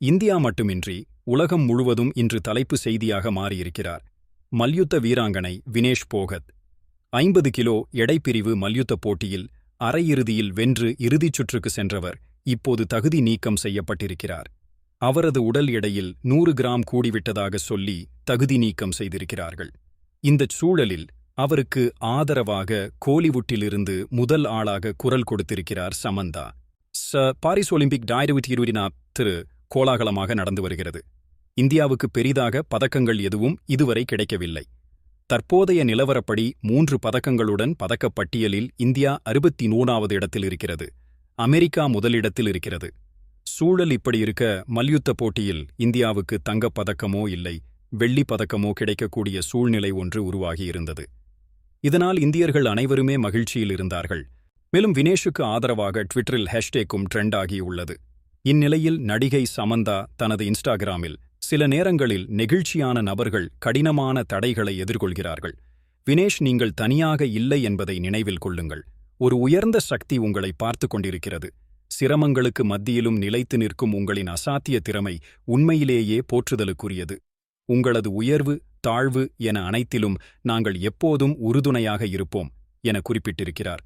India மட்டுமின்றி உலகம் முழுவதும் இன்று தலைப்பு செய்தியாக மாறியிருக்கிறார். மல்யுத்த வீராங்கனை வினேஷ் போகத். ஐம்பது கிலோ எடைப்பிரிவு மல்யுத்த போட்டியில் அரையிறுதியில் வென்று இறுதிச் சுற்றுக்கு சென்றவர் இப்போது தகுதி நீக்கம் செய்யப்பட்டிருக்கிறார். அவரது உடல் எடையில் நூறு கிராம் கூடிவிட்டதாக சொல்லி தகுதி நீக்கம் செய்திருக்கிறார்கள். இந்தச் சூழலில் அவருக்கு ஆதரவாக கோலிவுட்டிலிருந்து முதல் ஆளாக குரல் கொடுத்திருக்கிறார் சமந்தா. ச பாரிஸ் ஒலிம்பிக் டாயிரவிட் இருவினா திரு கோலாகலமாக நடந்து வருகிறது. இந்தியாவுக்கு பெரிதாக பதக்கங்கள் எதுவும் இதுவரை கிடைக்கவில்லை. தற்போதைய நிலவரப்படி மூன்று பதக்கங்களுடன் பதக்கப் பட்டியலில் இந்தியா அறுபத்தி மூணாவது இடத்தில் இருக்கிறது. அமெரிக்கா முதலிடத்தில் இருக்கிறது. சூழல் இப்படி இருக்க மல்யுத்த போட்டியில் இந்தியாவுக்கு தங்கப் பதக்கமோ இல்லை வெள்ளிப் பதக்கமோ கிடைக்கக்கூடிய சூழ்நிலை ஒன்று உருவாகியிருந்தது இதனால் இந்தியர்கள் அனைவருமே மகிழ்ச்சியில் இருந்தார்கள். மேலும் வினேஷுக்கு ஆதரவாக ட்விட்டரில் ஹேஷ்டேக்கும் ட்ரெண்ட் ஆகியுள்ளது. இந்நிலையில் நடிகை சமந்தா தனது இன்ஸ்டாகிராமில் சில நேரங்களில் நெகிழ்ச்சியான நபர்கள் கடினமான தடைகளை எதிர்கொள்கிறார்கள். வினேஷ் நீங்கள் தனியாக இல்லை என்பதை நினைவில் கொள்ளுங்கள். ஒரு உயர்ந்த சக்தி உங்களை பார்த்து கொண்டிருக்கிறது. சிரமங்களுக்கு மத்தியிலும் நிலைத்து நிற்கும் உங்களின் அசாத்திய திறமை உண்மையிலேயே போற்றுதலுக்குரியது. உங்களது உயர்வு தாழ்வு என அனைத்திலும் நாங்கள் எப்போதும் உறுதுணையாக இருப்போம் என குறிப்பிட்டிருக்கிறார்.